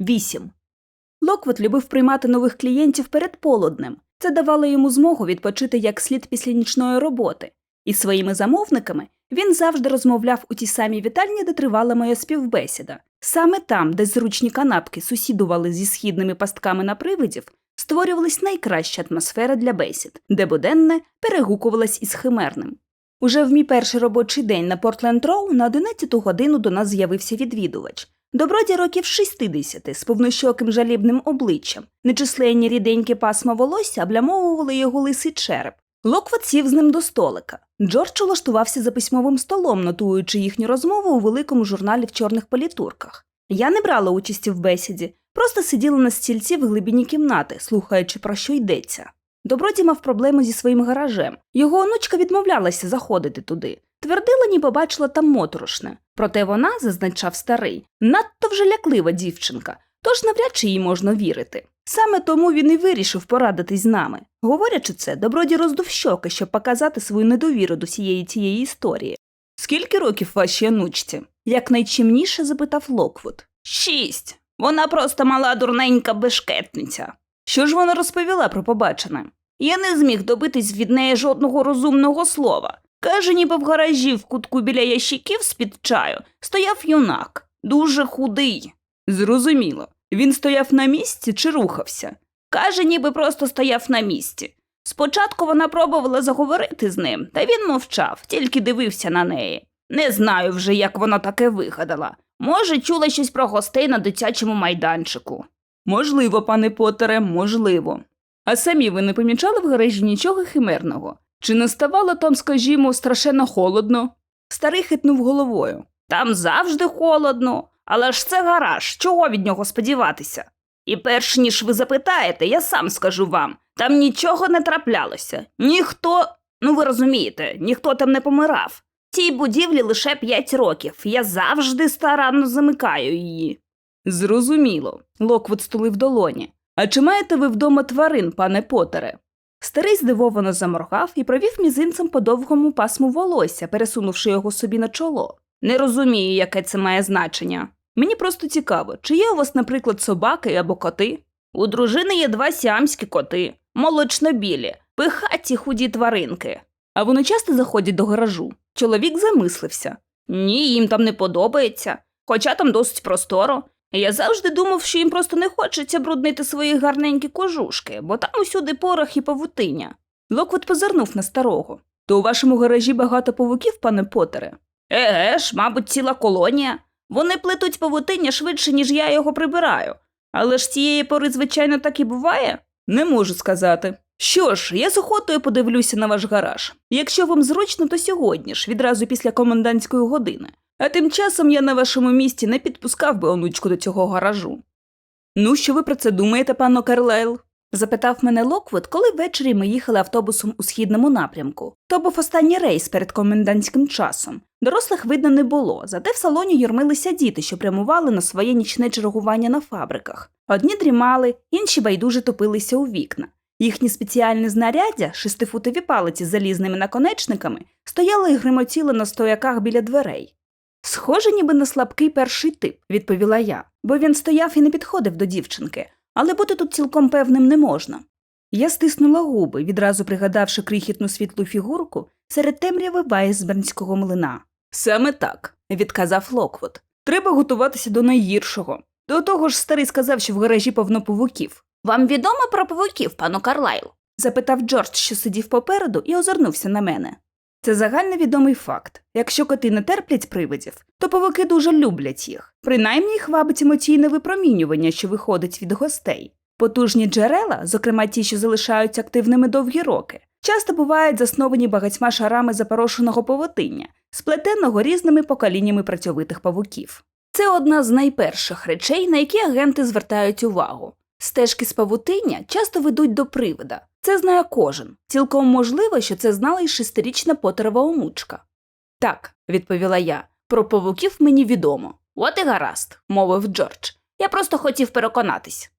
8. Локвот любив приймати нових клієнтів перед полуднем. Це давало йому змогу відпочити як слід після нічної роботи. Із своїми замовниками він завжди розмовляв у тій самій вітальні, де тривала моя співбесіда. Саме там, де зручні канапки сусідували зі східними пастками на привидів, створювалась найкраща атмосфера для бесід, де буденне перегукувалась із химерним. Уже в мій перший робочий день на Портленд Роу на 11 годину до нас з'явився відвідувач. Добродій років 60 з повнощоким жалібним обличчям. Нечисленні ріденькі пасма волосся облямовували його лисий череп. Локвот сів з ним до столика. Джордж улаштувався за письмовим столом, нотуючи їхню розмову у великому журналі в чорних політурках. Я не брала участі в бесіді, просто сиділа на стільці в глибині кімнати, слухаючи, про що йдеться. Добродій мав проблему зі своїм гаражем. Його онучка відмовлялася заходити туди. Твердила, ніби бачила там моторошне. Проте вона, зазначав старий, надто вже ляклива дівчинка, тож навряд чи їй можна вірити. Саме тому він і вирішив порадитись з нами. Говорячи це, добродій роздув щоки, щоб показати свою недовіру до всієї цієї історії. Скільки років вашій онучці? якнайчимніше запитав Локвуд. Шість. Вона просто мала дурненька бешкетниця. Що ж вона розповіла про побачене? Я не зміг добитись від неї жодного розумного слова. Каже, ніби в гаражі в кутку біля ящиків з-під чаю стояв юнак, дуже худий. Зрозуміло. Він стояв на місці чи рухався? Каже, ніби просто стояв на місці. Спочатку вона пробувала заговорити з ним, та він мовчав, тільки дивився на неї. Не знаю вже, як вона таке вигадала. Може, чула щось про гостей на дитячому майданчику. Можливо, пане Потере, можливо. А самі ви не помічали в гаражі нічого химерного? Чи не ставало там, скажімо, страшенно холодно? Старий хитнув головою. Там завжди холодно, але ж це гараж, чого від нього сподіватися? І перш ніж ви запитаєте, я сам скажу вам, там нічого не траплялося. Ніхто, ну ви розумієте, ніхто там не помирав. Цій будівлі лише п'ять років. Я завжди старанно замикаю її. Зрозуміло. Локвуд стулив долоні. А чи маєте ви вдома тварин, пане Потере? Старий здивовано заморгав і провів мізинцем по довгому пасму волосся, пересунувши його собі на чоло. Не розумію, яке це має значення. Мені просто цікаво, чи є у вас, наприклад, собаки або коти? У дружини є два сіамські коти, молочно-білі, пихаті худі тваринки. А вони часто заходять до гаражу. Чоловік замислився. Ні, їм там не подобається, хоча там досить просторо. Я завжди думав, що їм просто не хочеться бруднити свої гарненькі кожушки, бо там усюди порох і павутиння. Локвуд позирнув на старого. То у вашому гаражі багато павуків, пане Потере? Еге ж, мабуть, ціла колонія. Вони плетуть павутиння швидше, ніж я його прибираю. Але ж цієї пори, звичайно, так і буває? Не можу сказати. Що ж, я з охотою подивлюся на ваш гараж. Якщо вам зручно, то сьогодні ж, відразу після комендантської години. А тим часом я на вашому місці не підпускав би онучку до цього гаражу. Ну, що ви про це думаєте, панно Карлайл? запитав мене Локвуд, коли ввечері ми їхали автобусом у східному напрямку. То був останній рейс перед комендантським часом. Дорослих видно не було, зате в салоні юрмилися діти, що прямували на своє нічне чергування на фабриках. Одні дрімали, інші байдуже топилися у вікна. Їхні спеціальні знаряддя, шестифутові палиці з залізними наконечниками, стояли і гримотіли на стояках біля дверей. Схоже, ніби на слабкий перший тип, відповіла я, бо він стояв і не підходив до дівчинки, але бути тут цілком певним не можна. Я стиснула губи, відразу пригадавши крихітну світлу фігурку серед темряви Вайсбернського млина. Саме так, відказав Локвуд. Треба готуватися до найгіршого. До того ж, старий сказав, що в гаражі повно павуків. Вам відомо про павуків, пану Карлайл? запитав Джордж, що сидів попереду, і озирнувся на мене. Це загальновідомий факт. Якщо коти не терплять привидів, то павуки дуже люблять їх. Принаймні їх вабить емоційне випромінювання, що виходить від гостей. Потужні джерела, зокрема ті, що залишаються активними довгі роки, часто бувають засновані багатьма шарами запорошеного павутиння, сплетеного різними поколіннями працьовитих павуків. Це одна з найперших речей, на які агенти звертають увагу. Стежки з павутиння часто ведуть до привида. Це знає кожен. Цілком можливо, що це знала й шестирічна потерова онучка. Так, відповіла я, про павуків мені відомо. От і гаразд, мовив Джордж. Я просто хотів переконатись.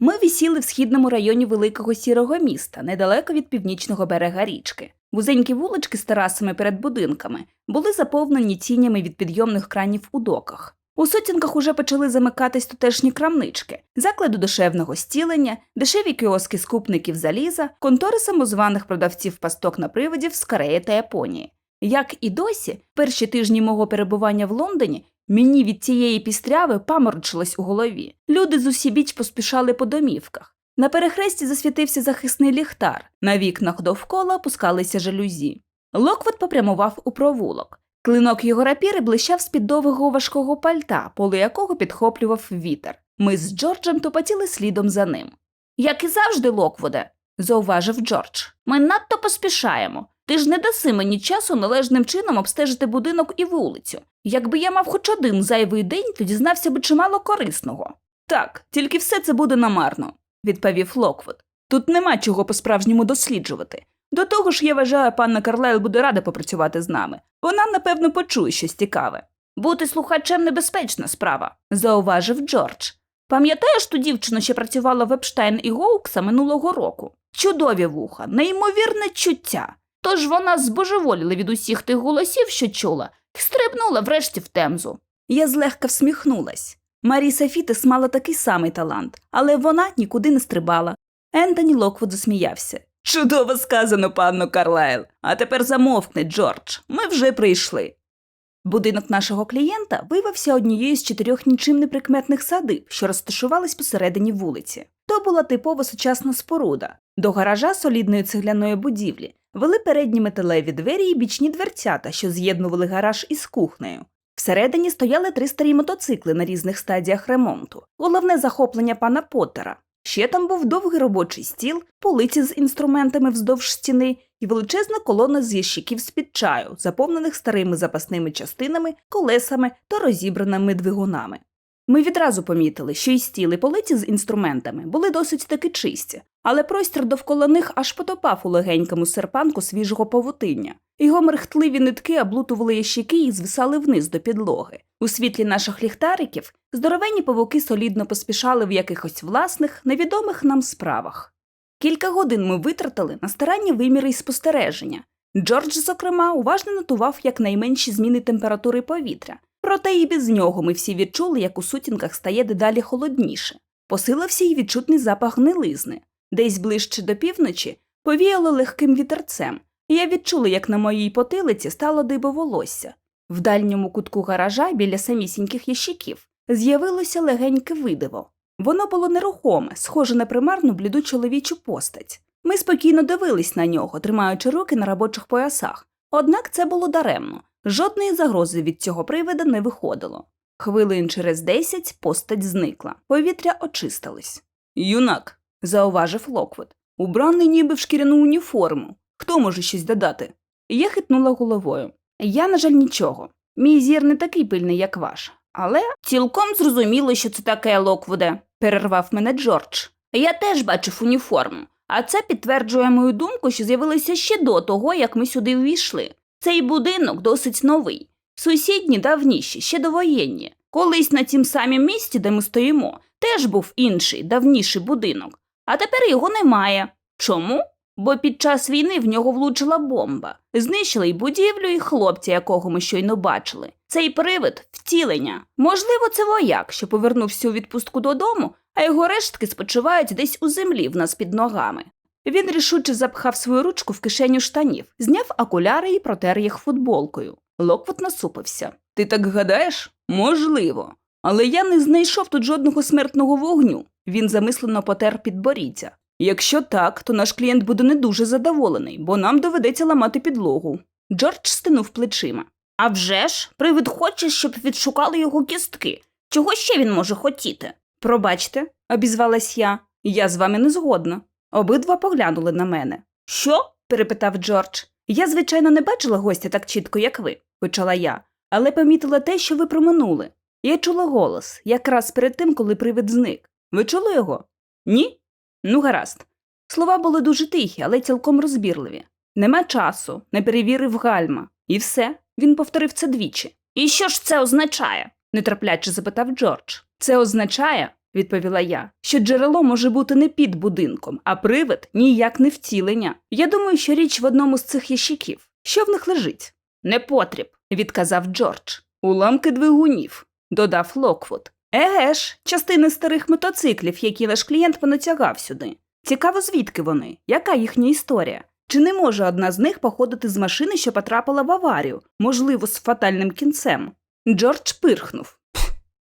Ми висіли в східному районі великого сірого міста, недалеко від північного берега річки. Вузенькі вулички з терасами перед будинками були заповнені тінями від підйомних кранів у доках. У сутінках уже почали замикатись тутешні крамнички, заклади душевного стілення, дешеві кіоски скупників заліза, контори самозваних продавців пасток на приводів з Кореї та Японії. Як і досі, перші тижні мого перебування в Лондоні мені від цієї пістряви паморочилось у голові. Люди з усібіч поспішали по домівках. На перехресті засвітився захисний ліхтар, на вікнах довкола опускалися жалюзі. Локвот попрямував у провулок. Клинок його рапіри блищав з-під довгого важкого пальта, поле якого підхоплював вітер. Ми з Джорджем тупотіли слідом за ним. Як і завжди, Локводе, зауважив Джордж. Ми надто поспішаємо. Ти ж не даси мені часу належним чином обстежити будинок і вулицю. Якби я мав хоч один зайвий день, то дізнався би чимало корисного. Так, тільки все це буде намарно, відповів Локвуд. Тут нема чого по-справжньому досліджувати. До того ж, я вважаю, панна Карлайл буде рада попрацювати з нами. Вона, напевно, почує щось цікаве. Бути слухачем небезпечна справа, зауважив Джордж. Пам'ятаєш ту дівчину, що працювала в Епштайн і Гоукса минулого року? Чудові вуха, неймовірне чуття. Тож вона збожеволіла від усіх тих голосів, що чула, і стрибнула врешті в темзу. Я злегка всміхнулась. Маріса Фітес мала такий самий талант, але вона нікуди не стрибала. Ентоні Локвуд засміявся. Чудово сказано, панно Карлайл. А тепер замовкни, Джордж. Ми вже прийшли. Будинок нашого клієнта виявився однією з чотирьох нічим неприкметних садиб, що розташувались посередині вулиці. То була типова сучасна споруда. До гаража солідної цегляної будівлі вели передні металеві двері і бічні дверцята, що з'єднували гараж із кухнею. Всередині стояли три старі мотоцикли на різних стадіях ремонту. Головне захоплення пана Поттера. Ще там був довгий робочий стіл, полиці з інструментами вздовж стіни і величезна колона з ящиків з-під чаю, заповнених старими запасними частинами, колесами та розібраними двигунами. Ми відразу помітили, що і стіл, і полиці з інструментами були досить таки чисті, але простір довкола них аж потопав у легенькому серпанку свіжого павутиння. Його мерехтливі нитки облутували ящики і звисали вниз до підлоги. У світлі наших ліхтариків здоровенні павуки солідно поспішали в якихось власних, невідомих нам справах. Кілька годин ми витратили на старанні виміри і спостереження. Джордж, зокрема, уважно нотував якнайменші зміни температури повітря, проте і без нього ми всі відчули, як у сутінках стає дедалі холодніше. Посилився й відчутний запах гнилизни. Десь ближче до півночі повіяло легким вітерцем, і я відчула, як на моїй потилиці стало диво волосся. В дальньому кутку гаража біля самісіньких ящиків з'явилося легеньке видиво. Воно було нерухоме, схоже на примарну бліду чоловічу постать. Ми спокійно дивились на нього, тримаючи руки на робочих поясах. Однак це було даремно. Жодної загрози від цього привида не виходило. Хвилин через десять постать зникла, повітря очистилось. Юнак, зауважив Локвуд, убраний ніби в шкіряну уніформу. Хто може щось додати? Я хитнула головою. Я, на жаль, нічого. Мій зір не такий пильний, як ваш. Але цілком зрозуміло, що це таке Локвуде, перервав мене Джордж. Я теж бачив уніформу, а це підтверджує мою думку, що з'явилося ще до того, як ми сюди увійшли. Цей будинок досить новий. Сусідні давніші, ще довоєнні. Колись на тім самім місці, де ми стоїмо, теж був інший, давніший будинок. А тепер його немає. Чому? Бо під час війни в нього влучила бомба, знищила й будівлю, і хлопця, якого ми щойно бачили. Цей привид втілення. Можливо, це вояк, що повернувся у відпустку додому, а його рештки спочивають десь у землі в нас під ногами. Він рішуче запхав свою ручку в кишеню штанів, зняв окуляри і протер їх футболкою. Локвот насупився. Ти так гадаєш? Можливо. Але я не знайшов тут жодного смертного вогню. Він замислено потер підборіддя. Якщо так, то наш клієнт буде не дуже задоволений, бо нам доведеться ламати підлогу. Джордж стинув плечима. А вже ж, привид хоче, щоб відшукали його кістки. Чого ще він може хотіти? Пробачте, обізвалась я. Я з вами не згодна. Обидва поглянули на мене. Що? перепитав Джордж. Я, звичайно, не бачила гостя так чітко, як ви, почала я, але помітила те, що ви проминули. Я чула голос, якраз перед тим, коли привид зник. Ви чули його? Ні? Ну, гаразд. Слова були дуже тихі, але цілком розбірливі. Нема часу, не перевірив гальма. І все. Він повторив це двічі. І що ж це означає? нетерпляче запитав Джордж. Це означає, відповіла я, що джерело може бути не під будинком, а привид ніяк не втілення. Я думаю, що річ в одному з цих ящиків. Що в них лежить? Не потріб, відказав Джордж. Уламки двигунів. додав Локвуд. Еге ж, частини старих мотоциклів, які наш клієнт понатягав сюди. Цікаво, звідки вони? Яка їхня історія? Чи не може одна з них походити з машини, що потрапила в аварію, можливо, з фатальним кінцем? Джордж пирхнув.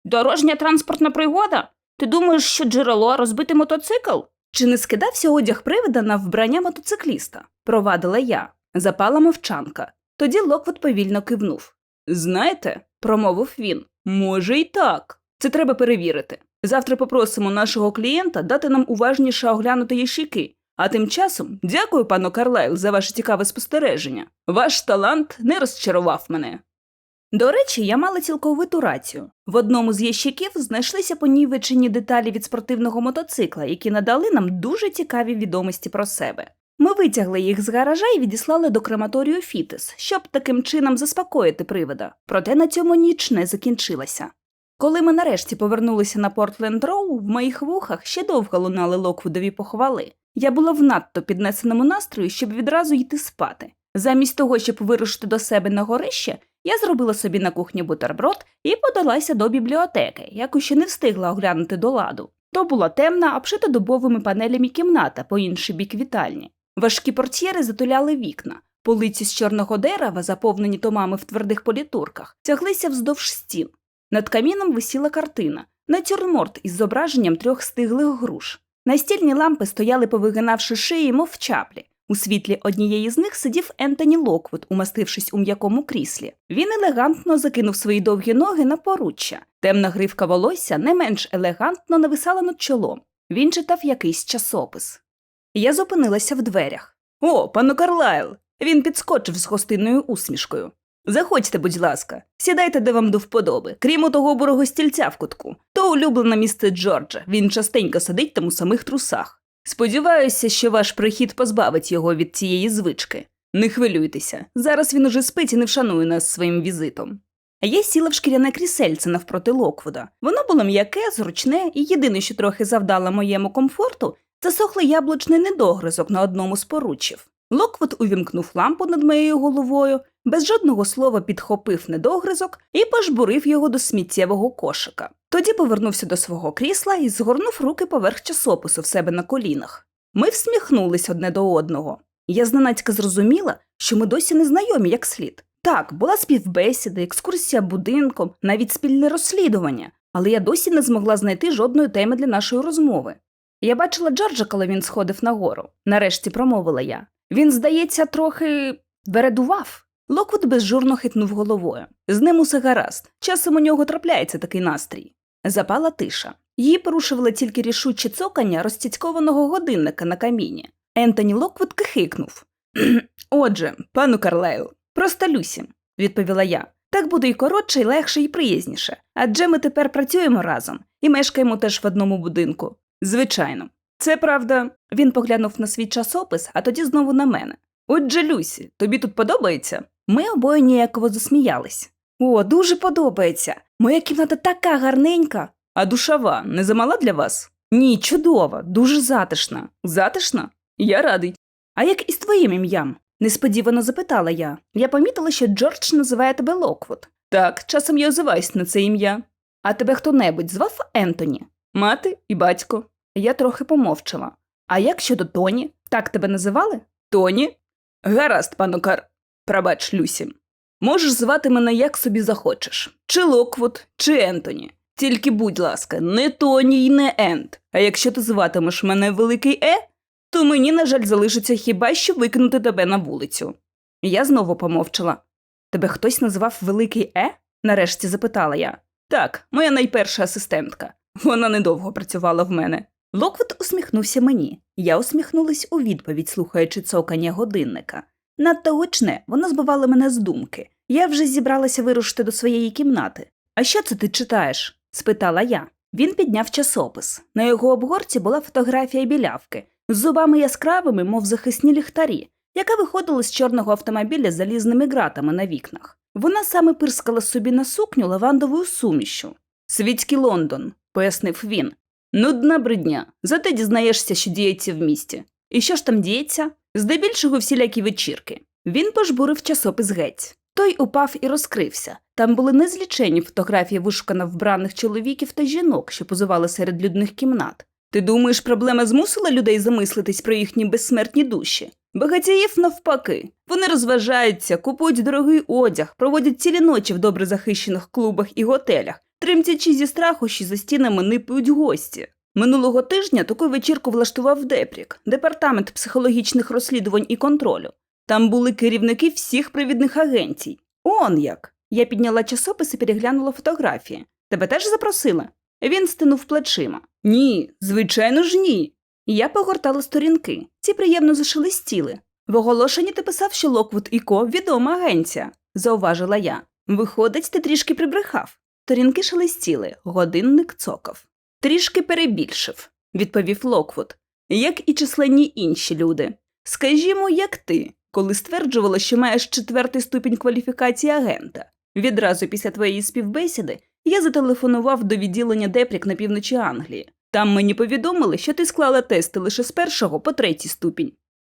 Дорожня транспортна пригода? Ти думаєш, що джерело розбитий мотоцикл? Чи не скидався одяг привида на вбрання мотоцикліста? Провадила я. Запала мовчанка. Тоді Локвуд повільно кивнув. Знаєте, промовив він, може й так. Це треба перевірити. Завтра попросимо нашого клієнта дати нам уважніше оглянути ящики. А тим часом дякую, пану Карлайл, за ваше цікаве спостереження. Ваш талант не розчарував мене. До речі, я мала цілковиту рацію. В одному з ящиків знайшлися понівечені деталі від спортивного мотоцикла, які надали нам дуже цікаві відомості про себе. Ми витягли їх з гаража і відіслали до крематорію Фітес, щоб таким чином заспокоїти привида. Проте на цьому ніч не закінчилася. Коли ми нарешті повернулися на Портленд Роу, в моїх вухах ще довго лунали Локвудові похвали. Я була в надто піднесеному настрою, щоб відразу йти спати. Замість того, щоб вирушити до себе на горище, я зробила собі на кухні бутерброд і подалася до бібліотеки, яку ще не встигла оглянути до ладу. То була темна, обшита дубовими панелями кімната по інший бік вітальні. Важкі портьєри затуляли вікна. Полиці з чорного дерева, заповнені томами в твердих політурках, тяглися вздовж стін. Над каміном висіла картина натюрморт із зображенням трьох стиглих груш. Настільні лампи стояли, повигинавши шиї, мов чаплі. У світлі однієї з них сидів Ентоні Локвуд, умастившись у м'якому кріслі. Він елегантно закинув свої довгі ноги на поруччя. Темна гривка волосся не менш елегантно нависала над чолом. Він читав якийсь часопис. Я зупинилася в дверях. О, пану Карлайл! Він підскочив з гостинною усмішкою. Заходьте, будь ласка, сідайте, де вам до вподоби. Крім того бурого стільця в кутку. То улюблене місце Джорджа. Він частенько сидить там у самих трусах. Сподіваюся, що ваш прихід позбавить його від цієї звички. Не хвилюйтеся, зараз він уже спить і не вшанує нас своїм візитом. Я сіла в шкіряне крісельце навпроти Локвуда. Воно було м'яке, зручне, і єдине, що трохи завдало моєму комфорту, це сохлий яблучний недогризок на одному з поручів. Локвуд увімкнув лампу над моєю головою, без жодного слова підхопив недогризок і пожбурив його до сміттєвого кошика. Тоді повернувся до свого крісла і згорнув руки поверх часопису в себе на колінах. Ми всміхнулись одне до одного. Я зненацька зрозуміла, що ми досі не знайомі як слід. Так, була співбесіда, екскурсія будинком, навіть спільне розслідування, але я досі не змогла знайти жодної теми для нашої розмови. Я бачила Джорджа, коли він сходив нагору. Нарешті промовила я. Він, здається, трохи вередував. Локвуд безжурно хитнув головою. З ним усе гаразд. Часом у нього трапляється такий настрій. Запала тиша. Її порушувало тільки рішуче цокання розцяцькованого годинника на каміні. Ентоні Локвуд кихикнув. Отже, пану Карлайл, просто Люсі, відповіла я. Так буде і коротше, і легше, і приязніше. Адже ми тепер працюємо разом і мешкаємо теж в одному будинку. Звичайно. Це правда, він поглянув на свій часопис, а тоді знову на мене. Отже, Люсі, тобі тут подобається? Ми обоє ніяково засміялись. О, дуже подобається. Моя кімната така гарненька. А душова не замала для вас? Ні, чудова, дуже затишна. Затишна? Я радий. А як із твоїм ім'ям? несподівано запитала я. Я помітила, що Джордж називає тебе Локвуд. Так, часом я озиваюсь на це ім'я. А тебе хто небудь звав Ентоні? Мати і батько. Я трохи помовчала. А як щодо Тоні? Так тебе називали? Тоні? Гаразд, пану Кар. Пробач, Люсі. Можеш звати мене як собі захочеш. Чи Локвуд, чи Ентоні. Тільки, будь ласка, не Тоні й не Ент. А якщо ти зватимеш мене Великий Е, то мені, на жаль, залишиться хіба що викинути тебе на вулицю. Я знову помовчала. Тебе хтось назвав Великий Е? нарешті запитала я. Так, моя найперша асистентка. Вона недовго працювала в мене. Локвуд усміхнувся мені. Я усміхнулась у відповідь, слухаючи цокання годинника. Надто гучне, воно збивало мене з думки. Я вже зібралася вирушити до своєї кімнати. А що це ти читаєш? спитала я. Він підняв часопис. На його обгорці була фотографія білявки з зубами яскравими, мов захисні ліхтарі, яка виходила з чорного автомобіля з залізними ґратами на вікнах. Вона саме пирскала собі на сукню лавандовою сумішю. Світський Лондон, пояснив він. Нудна бридня, зате дізнаєшся, що діється в місті. І що ж там діється? Здебільшого всілякі вечірки. Він пожбурив часопис геть. Той упав і розкрився. Там були незлічені фотографії вишукано вбраних чоловіків та жінок, що позували серед людних кімнат. Ти думаєш, проблема змусила людей замислитись про їхні безсмертні душі? Багатіїв навпаки. Вони розважаються, купують дорогий одяг, проводять цілі ночі в добре захищених клубах і готелях, тремтячи зі страху, що за стінами нипають гості. Минулого тижня таку вечірку влаштував Депрік, департамент психологічних розслідувань і контролю. Там були керівники всіх привідних агенцій. Он як. Я підняла часопис і переглянула фотографії. Тебе теж запросили? Він стинув плечима. Ні, звичайно ж ні. Я погортала сторінки. Ці приємно зашелестіли. В оголошенні ти писав, що Локвуд і Ко відома агенція, зауважила я. Виходить, ти трішки прибрехав. Сторінки шелестіли, годинник цокав. Трішки перебільшив, відповів Локвуд, як і численні інші люди. Скажімо, як ти, коли стверджувала, що маєш четвертий ступінь кваліфікації агента. Відразу після твоєї співбесіди я зателефонував до відділення Депрік на півночі Англії. Там мені повідомили, що ти склала тести лише з першого по третій ступінь.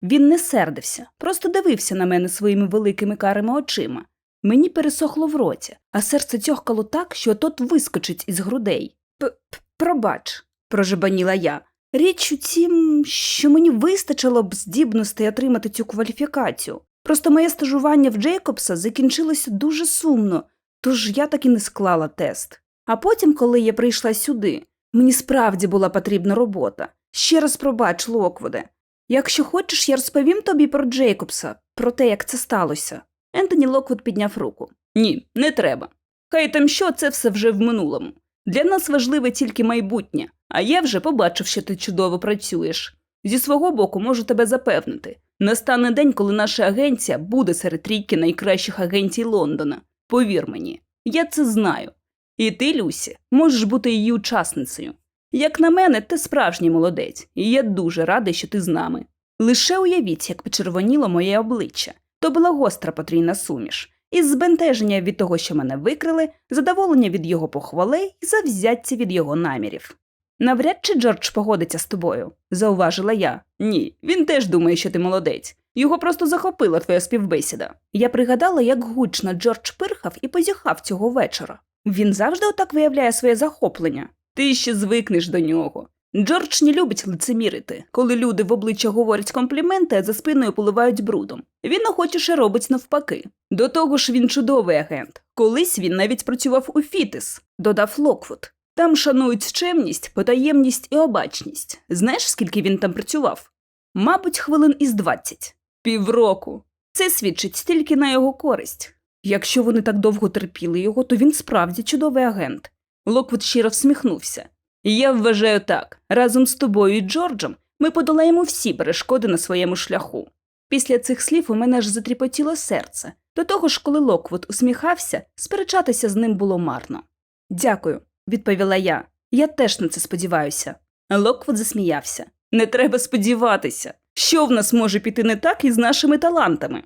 Він не сердився, просто дивився на мене своїми великими карими очима. Мені пересохло в роті, а серце тьохкало так, що тот вискочить із грудей. П Пробач, прожебаніла я. Річ у тім, що мені вистачило б здібностей отримати цю кваліфікацію. Просто моє стажування в Джейкобса закінчилося дуже сумно, тож я так і не склала тест. А потім, коли я прийшла сюди, мені справді була потрібна робота. Ще раз пробач, Локвуде. Якщо хочеш, я розповім тобі про Джейкобса, про те, як це сталося. Ентоні Локвуд підняв руку. Ні, не треба. Хай там що це все вже в минулому. Для нас важливе тільки майбутнє, а я вже побачив, що ти чудово працюєш. Зі свого боку можу тебе запевнити. Настане день, коли наша агенція буде серед трійки найкращих агенцій Лондона. Повір мені, я це знаю. І ти, Люсі, можеш бути її учасницею. Як на мене, ти справжній молодець, і я дуже радий, що ти з нами. Лише уявіть, як почервоніло моє обличчя. То була гостра потрійна суміш. Із збентеження від того, що мене викрили, задоволення від його похвали і завзяття від його намірів. Навряд чи Джордж погодиться з тобою, зауважила я. Ні, він теж думає, що ти молодець. Його просто захопила твоя співбесіда. Я пригадала, як гучно Джордж пирхав і позіхав цього вечора. Він завжди отак виявляє своє захоплення. Ти ще звикнеш до нього. Джордж не любить лицемірити, коли люди в обличчя говорять компліменти, а за спиною поливають брудом. Він охочіше робить навпаки. До того ж, він чудовий агент. Колись він навіть працював у Фітис, додав Локвуд. Там шанують чемність, потаємність і обачність. Знаєш, скільки він там працював? Мабуть, хвилин із двадцять. Півроку. Це свідчить тільки на його користь. Якщо вони так довго терпіли його, то він справді чудовий агент. Локвуд щиро всміхнувся. Я вважаю так. Разом з тобою і Джорджем ми подолаємо всі перешкоди на своєму шляху. Після цих слів у мене аж затріпотіло серце. До того ж, коли Локвуд усміхався, сперечатися з ним було марно. Дякую, відповіла я. Я теж на це сподіваюся. Локвуд засміявся. Не треба сподіватися. Що в нас може піти не так із нашими талантами?